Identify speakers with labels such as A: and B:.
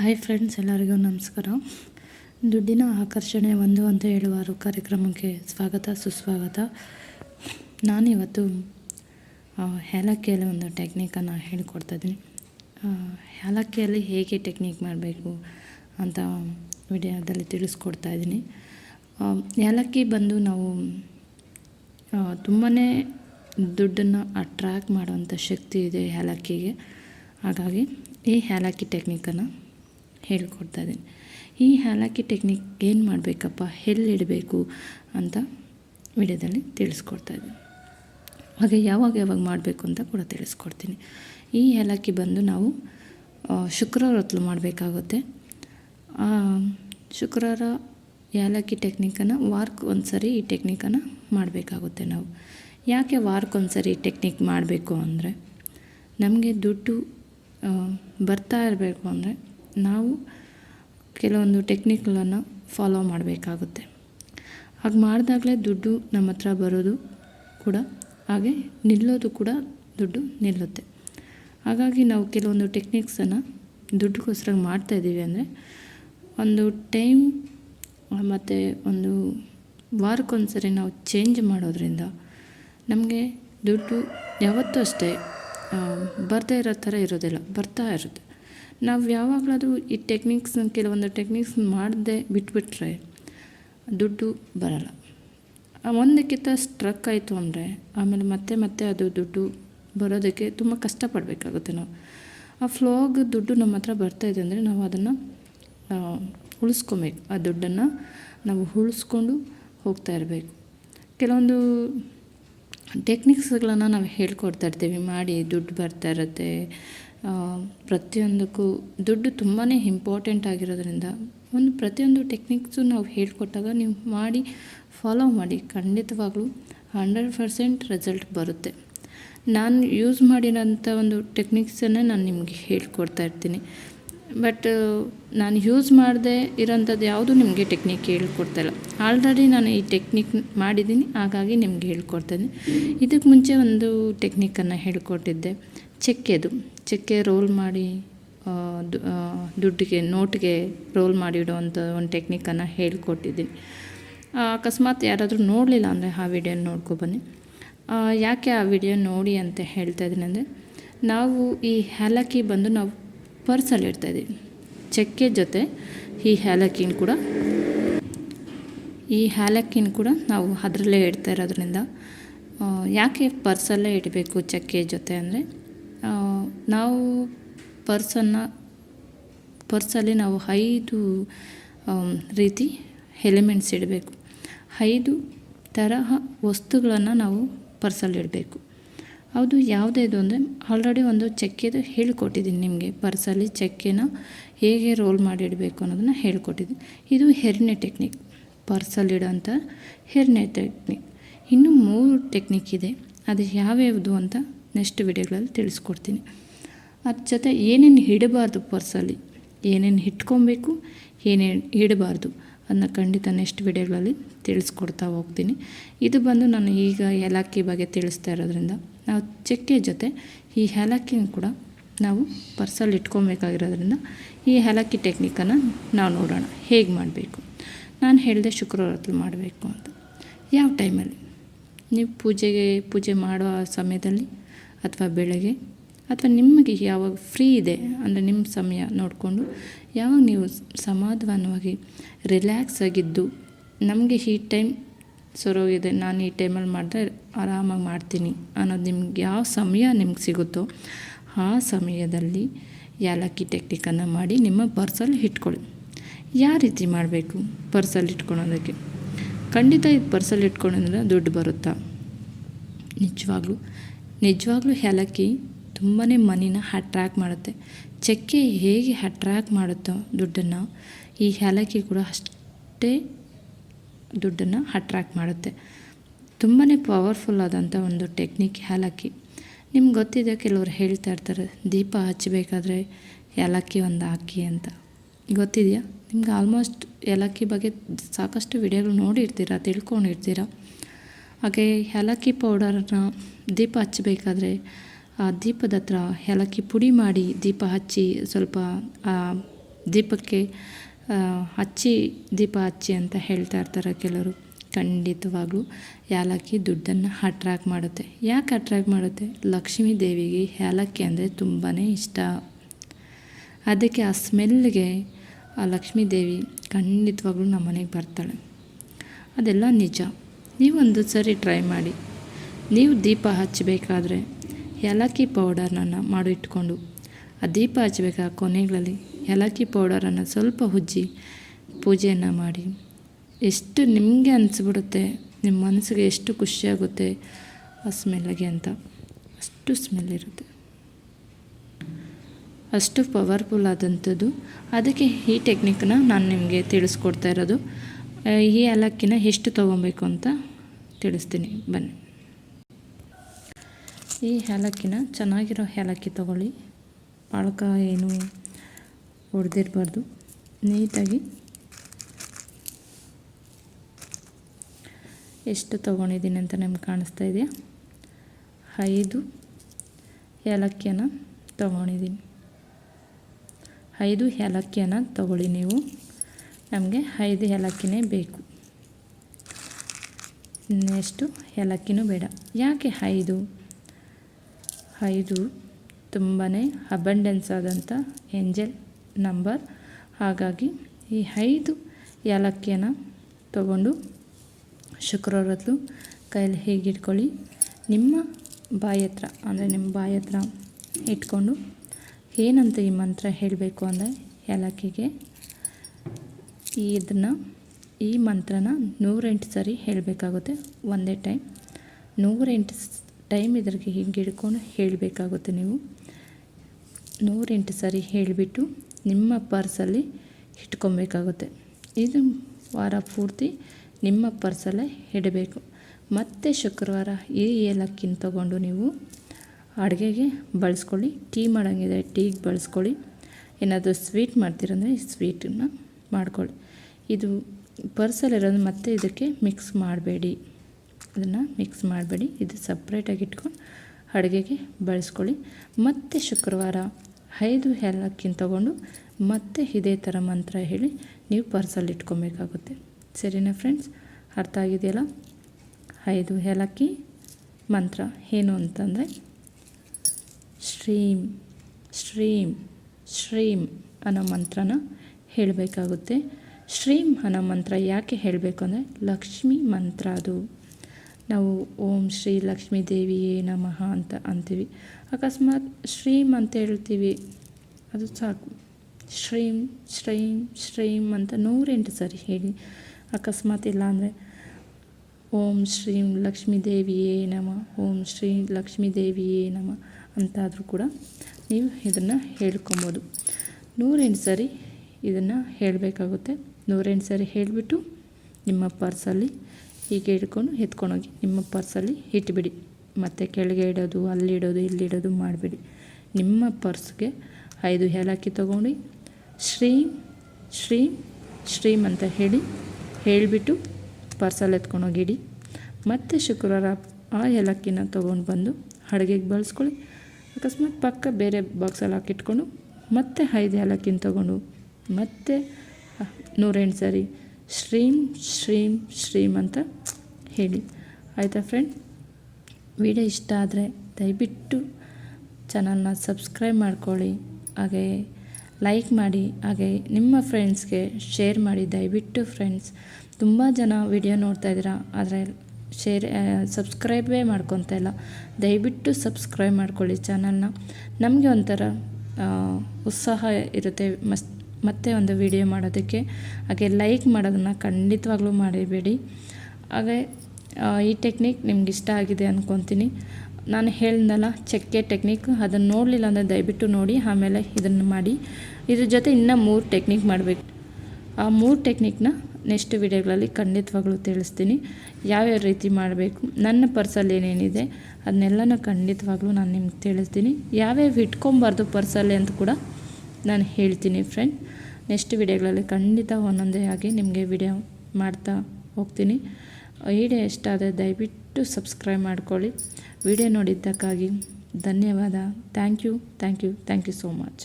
A: Hi friends ಎಲ್ಲರಿಗೂ ನಮಸ್ಕಾರ. ದುಡ್ಡಿನ ಆಕರ್ಷಣೆ ಒಂದು ಅಂತ ಹೇಳುವಾರು ಕಾರ್ಯಕ್ರಮಕ್ಕೆ ಸ್ವಾಗತ, ಸುಸ್ವಾಗತ. ನಾನಿವತ್ತು ಹ್ಯಾಲಕ್ಕಿಯಲ್ಲಿ ಒಂದು ಟೆಕ್ನಿಕನ್ನು ಹೇಳ್ಕೊಡ್ತಾ ಇದ್ದೀನಿ. ಏಲಕ್ಕಿಯಲ್ಲಿ ಹೇಗೆ ಟೆಕ್ನಿಕ್ ಮಾಡಬೇಕು ಅಂತ ವಿಡಿಯೋದಲ್ಲಿ ತಿಳಿಸ್ಕೊಡ್ತಾ ಇದ್ದೀನಿ. ಏಲಕ್ಕಿ ಬಂದು ನಾವು ತುಂಬಾ ದುಡ್ಡನ್ನು ಅಟ್ರ್ಯಾಕ್ಟ್ ಮಾಡುವಂಥ ಶಕ್ತಿ ಇದೆ ಏಲಕ್ಕಿಗೆ ಹಾಗಾಗಿ ಈ ಏಲಕ್ಕಿ ಟೆಕ್ನಿಕನ್ನು ಹೇಳ್ಕೊಡ್ತಾ ಇದ್ದೀನಿ. ಈ ಹಾಲಾಕಿ ಟೆಕ್ನಿಕ್ ಏನು ಮಾಡಬೇಕಪ್ಪ? ಎಲ್ಲಿಡಬೇಕು ಅಂತ ವಿಡಿಯೋದಲ್ಲಿ ತಿಳಿಸ್ಕೊಡ್ತಾ ಇದ್ದೀನಿ. ಹಾಗೆ ಯಾವಾಗ ಯಾವಾಗ ಮಾಡಬೇಕು ಅಂತ ಕೂಡ ತಿಳಿಸ್ಕೊಡ್ತೀನಿ. ಈ ಏಲಕ್ಕಿ ಬಂದು ನಾವು ಶುಕ್ರವಾರ ಹೊತ್ತು ಮಾಡಬೇಕಾಗುತ್ತೆ. ಶುಕ್ರವಾರ ಏಲಕ್ಕಿ ಟೆಕ್ನಿಕನ್ನು ವಾರ್ಕ್ ಒಂದು ಸರಿ ಈ ಟೆಕ್ನಿಕನ್ನು ಮಾಡಬೇಕಾಗುತ್ತೆ ನಾವು. ಯಾಕೆ ವಾರ್ಕ್ ಸರಿ ಟೆಕ್ನಿಕ್ ಮಾಡಬೇಕು ಅಂದರೆ, ನಮಗೆ ದುಡ್ಡು ಬರ್ತಾ ಇರಬೇಕು ಅಂದರೆ ನಾವು ಕೆಲವೊಂದು ಟೆಕ್ನಿಕ್ಗಳನ್ನು ಫಾಲೋ ಮಾಡಬೇಕಾಗುತ್ತೆ. ಹಾಗೆ ಮಾಡಿದಾಗಲೇ ದುಡ್ಡು ನಮ್ಮ ಹತ್ರ ಬರೋದು ಕೂಡ, ಹಾಗೆ ನಿಲ್ಲೋದು ಕೂಡ ದುಡ್ಡು ನಿಲ್ಲುತ್ತೆ. ಹಾಗಾಗಿ ನಾವು ಕೆಲವೊಂದು ಟೆಕ್ನಿಕ್ಸನ್ನು ದುಡ್ಡುಗೋಸ್ಕರ ಮಾಡ್ತಾಯಿದ್ದೀವಿ ಅಂದರೆ, ಒಂದು ಟೈಮ್ ಮತ್ತು ಒಂದು ವಾರಕ್ಕೊಂದ್ಸರಿ ನಾವು ಚೇಂಜ್ ಮಾಡೋದ್ರಿಂದ ನಮಗೆ ದುಡ್ಡು ಯಾವತ್ತೂ ಅಷ್ಟೇ ಬರ್ತಾ ಇರೋ ಥರ ಇರೋದಿಲ್ಲ, ಬರ್ತಾ ಇರುತ್ತೆ. ನಾವು ಯಾವಾಗಲಾದರೂ ಈ ಟೆಕ್ನಿಕ್ಸ್ ಕೆಲವೊಂದು ಟೆಕ್ನಿಕ್ಸ್ ಮಾಡದೆ ಬಿಟ್ಬಿಟ್ರೆ ದುಡ್ಡು ಬರಲ್ಲ. ಒಂದಕ್ಕಿಂತ ಸ್ಟ್ರಕ್ ಆಯಿತು ಅಂದರೆ ಆಮೇಲೆ ಮತ್ತೆ ಮತ್ತೆ ಅದು ದುಡ್ಡು ಬರೋದಕ್ಕೆ ತುಂಬ ಕಷ್ಟಪಡಬೇಕಾಗುತ್ತೆ ನಾವು. ಆ ಫ್ಲೋಗ್ ದುಡ್ಡು ನಮ್ಮ ಹತ್ರ ಬರ್ತಾಯಿದೆ ಅಂದರೆ ನಾವು ಅದನ್ನು ಉಳಿಸ್ಕೊಬೇಕು. ಆ ದುಡ್ಡನ್ನು ನಾವು ಉಳಿಸ್ಕೊಂಡು ಹೋಗ್ತಾ ಇರಬೇಕು. ಕೆಲವೊಂದು ಟೆಕ್ನಿಕ್ಸ್ಗಳನ್ನು ನಾವು ಹೇಳ್ಕೊಡ್ತಾ ಇರ್ತೀವಿ. ಮಾಡಿ ದುಡ್ಡು ಬರ್ತಾ ಇರುತ್ತೆ. ಪ್ರತಿಯೊಂದಕ್ಕೂ ದುಡ್ಡು ತುಂಬಾ ಇಂಪಾರ್ಟೆಂಟ್ ಆಗಿರೋದ್ರಿಂದ ಒಂದು ಪ್ರತಿಯೊಂದು ಟೆಕ್ನಿಕ್ಸು ನಾವು ಹೇಳಿಕೊಟ್ಟಾಗ ನೀವು ಮಾಡಿ ಫಾಲೋ ಮಾಡಿ, ಖಂಡಿತವಾಗ್ಲೂ ಹಂಡ್ರೆಡ್ ಪರ್ಸೆಂಟ್ ರಿಸಲ್ಟ್ ಬರುತ್ತೆ. ನಾನು ಯೂಸ್ ಮಾಡಿರೋಂಥ ಒಂದು ಟೆಕ್ನಿಕ್ಸನ್ನೇ ನಾನು ನಿಮಗೆ ಹೇಳ್ಕೊಡ್ತಾ ಇರ್ತೀನಿ. ಬಟ್ ನಾನು ಯೂಸ್ ಮಾಡದೆ ಇರೋಂಥದ್ದು ಯಾವುದೂ ನಿಮಗೆ ಟೆಕ್ನಿಕ್ ಹೇಳ್ಕೊಡ್ತಾ ಇಲ್ಲ. ಆಲ್ರೆಡಿ ನಾನು ಈ ಟೆಕ್ನಿಕ್ ಮಾಡಿದ್ದೀನಿ, ಹಾಗಾಗಿ ನಿಮಗೆ ಹೇಳ್ಕೊಡ್ತೇನೆ. ಇದಕ್ಕೆ ಮುಂಚೆ ಒಂದು ಟೆಕ್ನಿಕನ್ನು ಹೇಳ್ಕೊಟ್ಟಿದ್ದೆ. ಚಕ್ಕೆದು. ಚಕ್ಕೆ ರೋಲ್ ಮಾಡಿ ದುಡ್ಡಿಗೆ, ನೋಟ್ಗೆ ರೋಲ್ ಮಾಡಿ ಇಡುವಂಥ ಒಂದು ಟೆಕ್ನಿಕನ್ನು ಹೇಳಿಕೊಟ್ಟಿದ್ದೀನಿ. ಅಕಸ್ಮಾತ್ ಯಾರಾದರೂ ನೋಡಲಿಲ್ಲ ಅಂದರೆ ಆ ವಿಡಿಯೋ ನೋಡ್ಕೊ ಬನ್ನಿ. ಯಾಕೆ ಆ ವಿಡಿಯೋ ನೋಡಿ ಅಂತ ಹೇಳ್ತಾ ಇದ್ದೀನಿ ಅಂದರೆ, ನಾವು ಈ ಏಲಕ್ಕಿ ಬಂದು ನಾವು ಪರ್ಸಲ್ಲಿ ಇಡ್ತಾಯಿದ್ದೀವಿ ಚಕ್ಕೆ ಜೊತೆ ಈ ಏಲಕ್ಕಿನ ಕೂಡ, ಈ ಏಲಕ್ಕಿನ ಕೂಡ ನಾವು ಅದರಲ್ಲೇ ಇಡ್ತಾ ಇರೋದ್ರಿಂದ ಯಾಕೆ ಪರ್ಸಲ್ಲೇ ಇಡಬೇಕು ಚಕ್ಕೆ ಜೊತೆ ಅಂದರೆ ನಾವು ಪರ್ಸನ್ನು, ಪರ್ಸಲ್ಲಿ ನಾವು ಐದು ರೀತಿ ಎಲಿಮೆಂಟ್ಸ್ ಇಡಬೇಕು. ಐದು ತರಹ ವಸ್ತುಗಳನ್ನು ನಾವು ಪರ್ಸಲ್ಲಿ ಇಡಬೇಕು. ಅದು ಯಾವುದೇ ಇದು ಅಂದರೆ ಆಲ್ರೆಡಿ ಒಂದು ಚಕ್ಕೆದು ಹೇಳಿಕೊಟ್ಟಿದ್ದೀನಿ ನಿಮಗೆ. ಪರ್ಸಲ್ಲಿ ಚಕ್ಕೆನ ಹೇಗೆ ರೋಲ್ ಮಾಡಿ ಇಡಬೇಕು ಅನ್ನೋದನ್ನು ಹೇಳ್ಕೊಟ್ಟಿದ್ದೀನಿ. ಇದು ಹೆರ್ನೆ ಟೆಕ್ನಿಕ್. ಪರ್ಸಲ್ಲಿ ಇಡೋಂಥ ಹೆರ್ನೆ ಟೆಕ್ನಿಕ್. ಇನ್ನು ಮೂರು ಟೆಕ್ನಿಕ್ ಇದೆ. ಅದು ಯಾವ್ಯಾವುದು ಅಂತ ನೆಕ್ಸ್ಟ್ ವಿಡಿಯೋಗಳಲ್ಲಿ ತಿಳಿಸ್ಕೊಡ್ತೀನಿ. ಅದ್ರ ಜೊತೆ ಏನೇನು ಇಡಬಾರ್ದು ಪರ್ಸಲ್ಲಿ, ಏನೇನು ಇಟ್ಕೊಬೇಕು ಏನೇನು ಇಡಬಾರ್ದು ಅದನ್ನ ಖಂಡಿತ ನೆಕ್ಸ್ಟ್ ವಿಡಿಯೋಗಳಲ್ಲಿ ತಿಳಿಸ್ಕೊಡ್ತಾ ಹೋಗ್ತೀನಿ. ಇದು ಬಂದು ನಾನು ಈಗ ಏಲಕ್ಕಿ ಬಗ್ಗೆ ತಿಳಿಸ್ತಾ ಇರೋದ್ರಿಂದ, ನಾವು ಚಕ್ಕೆ ಜೊತೆ ಈ ಏಲಕ್ಕಿನ ಕೂಡ ನಾವು ಪರ್ಸಲ್ಲಿ ಇಟ್ಕೊಬೇಕಾಗಿರೋದ್ರಿಂದ ಈ ಏಲಕ್ಕಿ ಟೆಕ್ನಿಕನ್ನು ನಾವು ನೋಡೋಣ. ಹೇಗೆ ಮಾಡಬೇಕು? ನಾನು ಹೇಳಿದೆ ಶುಕ್ರವಾರ ಹೊತ್ತು ಮಾಡಬೇಕು ಅಂತ. ಯಾವ ಟೈಮಲ್ಲಿ ನೀವು ಪೂಜೆಗೆ ಪೂಜೆ ಮಾಡುವ ಸಮಯದಲ್ಲಿ? ಅಥವಾ ಬೆಳಗ್ಗೆ, ಅಥವಾ ನಿಮಗೆ ಯಾವಾಗ ಫ್ರೀ ಇದೆ ಅಂದರೆ ನಿಮ್ಮ ಸಮಯ ನೋಡಿಕೊಂಡು, ಯಾವಾಗ ನೀವು ಸಮಾಧಾನವಾಗಿ ರಿಲ್ಯಾಕ್ಸ್ ಆಗಿದ್ದು, ನಮಗೆ ಈ ಟೈಮ್ ಸೊರೋಗಿದೆ, ನಾನು ಈ ಟೈಮಲ್ಲಿ ಮಾಡಿದ್ರೆ ಆರಾಮಾಗಿ ಮಾಡ್ತೀನಿ ಅನ್ನೋದು ನಿಮ್ಗೆ ಯಾವ ಸಮಯ ನಿಮ್ಗೆ ಸಿಗುತ್ತೋ ಆ ಸಮಯದಲ್ಲಿ ಯಾಲಕ್ಕಿ ಟೆಕ್ನಿಕನ್ನು ಮಾಡಿ ನಿಮ್ಮ ಪರ್ಸಲ್ಲಿ ಇಟ್ಕೊಳ್ಳಿ. ಯಾವ ರೀತಿ ಮಾಡಬೇಕು ಪರ್ಸಲ್ಲಿ ಇಟ್ಕೊಳೋದಕ್ಕೆ ಖಂಡಿತ ಇದು ಪರ್ಸಲ್ಲಿ ಇಟ್ಕೊಂಡ್ರೆ ದುಡ್ಡು ಬರುತ್ತಾ? ನಿಜವಾಗ್ಲೂ ನಿಜವಾಗ್ಲೂ ಏಲಕ್ಕಿ ತುಂಬಾ ಮನಿನ ಅಟ್ರ್ಯಾಕ್ಟ್ ಮಾಡುತ್ತೆ. ಚಕ್ಕೆ ಹೇಗೆ ಅಟ್ರ್ಯಾಕ್ಟ್ ಮಾಡುತ್ತೋ ದುಡ್ಡನ್ನು ಈ ಏಲಕ್ಕಿ ಕೂಡ ಅಷ್ಟೇ ದುಡ್ಡನ್ನು ಅಟ್ರ್ಯಾಕ್ಟ್ ಮಾಡುತ್ತೆ. ತುಂಬಾ ಪವರ್ಫುಲ್ ಆದಂಥ ಒಂದು ಟೆಕ್ನಿಕ್ ಏಲಕ್ಕಿ ನಿಮ್ಗೆ ಗೊತ್ತಿದೆ ಕೆಲವರು ಹೇಳ್ತಾ ಇರ್ತಾರೆ, ದೀಪ ಹಚ್ಚಬೇಕಾದ್ರೆ ಏಲಕ್ಕಿ ಒಂದು ಹಾಕಿ ಅಂತ. ಗೊತ್ತಿದೆಯಾ? ನಿಮ್ಗೆ ಆಲ್ಮೋಸ್ಟ್ ಏಲಕ್ಕಿ ಬಗ್ಗೆ ಸಾಕಷ್ಟು ವಿಡಿಯೋಗಳು ನೋಡಿರ್ತೀರ, ತಿಳ್ಕೊಂಡಿರ್ತೀರ? ಹಾಗೆ ಏಲಕ್ಕಿ ಪೌಡರನ್ನು ದೀಪ ಹಚ್ಚಬೇಕಾದ್ರೆ ಆ ದೀಪದ ಹತ್ರ ಏಲಕ್ಕಿ ಪುಡಿ ಮಾಡಿ ದೀಪ ಹಚ್ಚಿ ಸ್ವಲ್ಪ ಆ ದೀಪಕ್ಕೆ ಹಚ್ಚಿ ದೀಪ ಹಚ್ಚಿ ಅಂತ ಹೇಳ್ತಾ ಇರ್ತಾರೆ ಕೆಲವರು. ಖಂಡಿತವಾಗ್ಲೂ ಏಲಕ್ಕಿ ದುಡ್ಡನ್ನು ಅಟ್ರ್ಯಾಕ್ಟ್ ಮಾಡುತ್ತೆ. ಯಾಕೆ ಅಟ್ರ್ಯಾಕ್ಟ್ ಮಾಡುತ್ತೆ? ಲಕ್ಷ್ಮೀ ದೇವಿಗೆ ಏಲಕ್ಕಿ ಅಂದರೆ ತುಂಬಾ ಇಷ್ಟ. ಅದಕ್ಕೆ ಆ ಸ್ಮೆಲ್ಗೆ ಆ ಲಕ್ಷ್ಮೀ ದೇವಿ ಖಂಡಿತವಾಗ್ಲೂ ನಮ್ಮ ಮನೆಗೆ ಬರ್ತಾಳೆ. ಅದೆಲ್ಲ ನಿಜ. ನೀವೊಂದು ಸರಿ ಟ್ರೈ ಮಾಡಿ. ನೀವು ದೀಪ ಹಚ್ಚಬೇಕಾದ್ರೆ ಏಲಕ್ಕಿ ಪೌಡರನ್ನು ಮಾಡಿ ಇಟ್ಕೊಂಡು. ಆ ದೀಪ ಹಚ್ಚಬೇಕಾ ಕೊನೆಗಳಲ್ಲಿ ಏಲಕ್ಕಿ ಪೌಡರನ್ನು ಸ್ವಲ್ಪ ಉಜ್ಜಿ ಪೂಜೆಯನ್ನು ಮಾಡಿ. ಎಷ್ಟು ನಿಮಗೆ ಅನಿಸ್ಬಿಡುತ್ತೆ ನಿಮ್ಮ ಮನಸ್ಸಿಗೆ ಎಷ್ಟು ಖುಷಿಯಾಗುತ್ತೆ ಆ ಸ್ಮೆಲ್ಗೆ ಅಂತ. ಅಷ್ಟು ಸ್ಮೆಲ್ ಇರುತ್ತೆ. ಅಷ್ಟು ಪವರ್ಫುಲ್ ಆದಂಥದ್ದು. ಅದಕ್ಕೆ ಈ ಟೆಕ್ನಿಕ್ನ ನಾನು ನಿಮಗೆ ತಿಳಿಸ್ಕೊಡ್ತಾ ಇರೋದು. ಈ ಏಲಕ್ಕಿನ ಎಷ್ಟು ತೊಗೊಬೇಕು ಅಂತ ತಿಳಿಸ್ತೀನಿ. ಬನ್ನಿ. ಈ ಏಲಕ್ಕಿನ ಚೆನ್ನಾಗಿರೋ ಏಲಕ್ಕಿ ತಗೊಳ್ಳಿ. ಪಾಳಕ ಏನು ಹೊಡೆದಿರಬಾರ್ದು ನೀಟಾಗಿ ಎಷ್ಟು ತೊಗೊಂಡಿದ್ದೀನಿ ಅಂತ ನಿಮ್ಗೆ ಕಾಣಿಸ್ತಾ ಇದೆಯಾ? ಐದು ಏಲಕ್ಕಿಯನ್ನು ತೊಗೊಂಡಿದ್ದೀನಿ. ಐದು ಏಲಕ್ಕಿಯನ್ನು ತಗೊಳ್ಳಿ ನೀವು. ನಮಗೆ ಐದು ಏಲಕ್ಕಿನೇ ಬೇಕು. ಇನ್ನೆಷ್ಟು? ಏಲಕ್ಕಿನೂ ಬೇಡ. ಯಾಕೆ ಐದು? ಐದು ತುಂಬಾ ಅಬಂಡೆನ್ಸ್ ಆದಂಥ ಏಂಜಲ್ ನಂಬರ್ ಹಾಗಾಗಿ ಈ ಐದು ಏಲಕ್ಕಿಯನ್ನು ತಗೊಂಡು ಶುಕ್ರವಾರ ಹೊತ್ತು ಕೈಯಲ್ಲಿ ಹೀಗೆ ಇಟ್ಕೊಳ್ಳಿ ನಿಮ್ಮ ಬಾಯಿ ಹತ್ರ ಅಂದರೆ ನಿಮ್ಮ ಬಾಯಿ ಹತ್ರ ಇಟ್ಕೊಂಡು ಏನಂತ ಈ ಮಂತ್ರ ಹೇಳಬೇಕು ಅಂದರೆ ಏಲಕ್ಕಿಗೆ. ಇದನ್ನು ಈ ಮಂತ್ರನ ನೂರೆಂಟು ಸರಿ ಹೇಳಬೇಕಾಗುತ್ತೆ, ಒಂದೇ ಟೈಮ್. ನೂರೆಂಟು ಟೈಮ್ ಇದ್ರಿಗೆ ಹಿಂಗೆ ಹಿಡ್ಕೊಂಡು ಹೇಳಬೇಕಾಗುತ್ತೆ ನೀವು. ನೂರೆಂಟು ಸರಿ ಹೇಳಿಬಿಟ್ಟು ನಿಮ್ಮ ಪರ್ಸಲ್ಲಿ ಇಟ್ಕೊಬೇಕಾಗುತ್ತೆ. ಇದು ವಾರ ಪೂರ್ತಿ ನಿಮ್ಮ ಪರ್ಸಲ್ಲೇ ಇಡಬೇಕು. ಮತ್ತೆ ಶುಕ್ರವಾರ ಈ ಏಲಕ್ಕಿನ ತಗೊಂಡು ನೀವು ಅಡುಗೆಗೆ ಬಳಸ್ಕೊಳ್ಳಿ, ಟೀ ಮಾಡೋಂಗಿದೆ, ಟೀಗೆ ಬಳಸ್ಕೊಳ್ಳಿ. ಏನಾದರೂ ಸ್ವೀಟ್ ಮಾಡ್ತೀರಂದರೆ ಸ್ವೀಟನ್ನು ಮಾಡ್ಕೊಳ್ಳಿ. ಇದು ಪರ್ಸಲ್ಲಿರೋದು ಮತ್ತೆ ಇದಕ್ಕೆ ಮಿಕ್ಸ್ ಮಾಡಬೇಡಿ. ಅದನ್ನು ಮಿಕ್ಸ್ ಮಾಡಬೇಡಿ. ಇದು ಸಪ್ರೇಟಾಗಿ ಇಟ್ಕೊಂಡು ಅಡುಗೆಗೆ ಬಳಸ್ಕೊಳ್ಳಿ. ಮತ್ತೆ ಶುಕ್ರವಾರ ಐದು ಏಲಕ್ಕಿನ ತಗೊಂಡು ಮತ್ತೆ ಇದೇ ಥರ ಮಂತ್ರ ಹೇಳಿ ನೀವು ಪರ್ಸಲ್ಲಿ ಇಟ್ಕೊಬೇಕಾಗುತ್ತೆ. ಸರಿನಾ ಫ್ರೆಂಡ್ಸ್ ಅರ್ಥ ಆಗಿದೆಯಲ್ಲ? ಐದು ಏಲಕ್ಕಿ ಮಂತ್ರ ಏನು ಅಂತಂದರೆ ಶ್ರೀಂ ಶ್ರೀಂ ಶ್ರೀಂ ಅನ್ನೋ ಮಂತ್ರನ ಹೇಳಬೇಕಾಗುತ್ತೆ. ಶ್ರೀಂ ಮನ ಮಂತ್ರ ಯಾಕೆ ಹೇಳಬೇಕು ಅಂದರೆ ಲಕ್ಷ್ಮಿ ಮಂತ್ರ ಅದು. ನಾವು ಓಂ ಶ್ರೀ ಲಕ್ಷ್ಮೀ ದೇವಿಯೇ ನಮಃ ಅಂತ ಅಂತೀವಿ. ಅಕಸ್ಮಾತ್ ಶ್ರೀಮ್ ಅಂತ ಹೇಳ್ತೀವಿ, ಅದು ಸಾಕು. ಶ್ರೀಂ ಶ್ರೀಂ ಶ್ರೀಂ ಅಂತ ನೂರೆಂಟು ಸರಿ ಹೇಳಿ. ಅಕಸ್ಮಾತ್ ಇಲ್ಲ ಅಂದರೆ ಓಂ ಶ್ರೀಂ ಲಕ್ಷ್ಮೀ ದೇವಿಯೇ ನಮ, ಓಂ ಶ್ರೀ ಲಕ್ಷ್ಮೀ ದೇವಿಯೇ ನಮ ಅಂತಾದರೂ ಕೂಡ ನೀವು ಇದನ್ನು ಹೇಳ್ಕೊಬೋದು. ನೂರೆಂಟು ಸರಿ ಇದನ್ನು ಹೇಳಬೇಕಾಗುತ್ತೆ. ನೂರೆಂಟು ಸರಿ ಹೇಳಿಬಿಟ್ಟು ನಿಮ್ಮ ಪರ್ಸಲ್ಲಿ ಹೀಗೆ ಹಿಡ್ಕೊಂಡು ಎತ್ಕೊಂಡೋಗಿ ನಿಮ್ಮ ಪರ್ಸಲ್ಲಿ ಇಟ್ಬಿಡಿ. ಮತ್ತು ಕೆಳಗೆ ಇಡೋದು, ಅಲ್ಲಿ ಇಡೋದು, ಇಲ್ಲಿ ಇಡೋದು ಮಾಡಬೇಡಿ. ನಿಮ್ಮ ಪರ್ಸ್ಗೆ ಐದು ಏಲಕ್ಕಿ ತೊಗೊಂಡು ಶ್ರೀಂ ಶ್ರೀಂ ಶ್ರೀಮ್ ಅಂತ ಹೇಳಿ ಹೇಳಿಬಿಟ್ಟು ಪರ್ಸಲ್ ಎತ್ಕೊಂಡೋಗಿಡಿ ಮತ್ತು ಶುಕ್ರವಾರ ಆ ಏಲಕ್ಕಿನ ತೊಗೊಂಡು ಬಂದು ಅಡುಗೆಗೆ ಬಳಸ್ಕೊಳ್ಳಿ. ಅಕಸ್ಮಾತ್ ಪಕ್ಕ ಬೇರೆ ಬಾಕ್ಸಲ್ಲಿ ಹಾಕಿಟ್ಕೊಂಡು ಮತ್ತೆ ಐದು ಏಲಕ್ಕಿನ ತೊಗೊಂಡು ಮತ್ತೆ ನೂರೆಂಟು ಸರಿ ಶ್ರೀಂ ಶ್ರೀಂ ಶ್ರೀಂ ಅಂತ ಹೇಳಿ. ಆಯಿತಾ ಫ್ರೆಂಡ್ ವಿಡಿಯೋ ಇಷ್ಟ ಆದರೆ ದಯವಿಟ್ಟು ಚಾನಲ್ನ ಸಬ್ಸ್ಕ್ರೈಬ್ ಮಾಡ್ಕೊಳ್ಳಿ. ಹಾಗೆ ಲೈಕ್ ಮಾಡಿ. ಹಾಗೆ ನಿಮ್ಮ ಫ್ರೆಂಡ್ಸ್ಗೆ ಶೇರ್ ಮಾಡಿ. ದಯವಿಟ್ಟು ಫ್ರೆಂಡ್ಸ್ ತುಂಬ ಜನ ವಿಡಿಯೋ ನೋಡ್ತಾ ಇದ್ದೀರಾ, ಆದರೆ ಶೇರ್ ಸಬ್ಸ್ಕ್ರೈಬೇ ಮಾಡ್ಕೊತಾ ಇಲ್ಲ. ದಯವಿಟ್ಟು ಸಬ್ಸ್ಕ್ರೈಬ್ ಮಾಡ್ಕೊಳ್ಳಿ ಚಾನಲ್ನ ನಮಗೆ ಒಂಥರ ಉತ್ಸಾಹ ಇರುತ್ತೆ ಮಸ್ ಮತ್ತೆ ಒಂದು ವಿಡಿಯೋ ಮಾಡೋದಕ್ಕೆ. ಹಾಗೆ ಲೈಕ್ ಮಾಡೋದನ್ನು ಖಂಡಿತವಾಗ್ಲೂ ಮಾಡಿಬೇಡಿ ಹಾಗೆ ಈ ಟೆಕ್ನಿಕ್ ನಿಮ್ಗೆ ಇಷ್ಟ ಆಗಿದೆ ಅಂದ್ಕೊತೀನಿ ನಾನು ಹೇಳ್ದಲ್ಲ, ಚಕ್ಕೆ ಟೆಕ್ನಿಕ್ ಅದನ್ನು ನೋಡಲಿಲ್ಲ ಅಂದರೆ ದಯವಿಟ್ಟು ನೋಡಿ, ಆಮೇಲೆ ಇದನ್ನು ಮಾಡಿ. ಇದ್ರ ಜೊತೆ ಇನ್ನೂ ಮೂರು ಟೆಕ್ನಿಕ್ ಮಾಡಬೇಕು. ಆ ಮೂರು ಟೆಕ್ನಿಕ್ನ ನೆಕ್ಸ್ಟ್ ವಿಡಿಯೋಗಳಲ್ಲಿ ಖಂಡಿತವಾಗ್ಲೂ ತಿಳಿಸ್ತೀನಿ. ಯಾವ್ಯಾವ ರೀತಿ ಮಾಡಬೇಕು, ನನ್ನ ಪರ್ಸಲ್ಲಿ ಏನೇನಿದೆ, ಅದನ್ನೆಲ್ಲನೂ ಖಂಡಿತವಾಗ್ಲೂ ನಾನು ನಿಮ್ಗೆ ತಿಳಿಸ್ತೀನಿ. ಯಾವ್ಯಾವ ಇಟ್ಕೊಬಾರ್ದು ಪರ್ಸಲ್ಲಿ ಅಂತ ಕೂಡ ನಾನು ಹೇಳ್ತೀನಿ ಫ್ರೆಂಡ್ ನೆಕ್ಸ್ಟ್ ವಿಡಿಯೋಗಳಲ್ಲಿ ಖಂಡಿತ ಒಂದೊಂದೇ ಆಗಿ ನಿಮಗೆ ವಿಡಿಯೋ ಮಾಡ್ತಾ ಹೋಗ್ತೀನಿ. ವಿಡಿಯೋ ಇಷ್ಟ ಆದರೆ ದಯವಿಟ್ಟು ಸಬ್ಸ್ಕ್ರೈಬ್ ಮಾಡ್ಕೊಳ್ಳಿ. ವಿಡಿಯೋ ನೋಡಿದ್ದಕ್ಕಾಗಿ ಧನ್ಯವಾದ. Thank you thank you thank you so much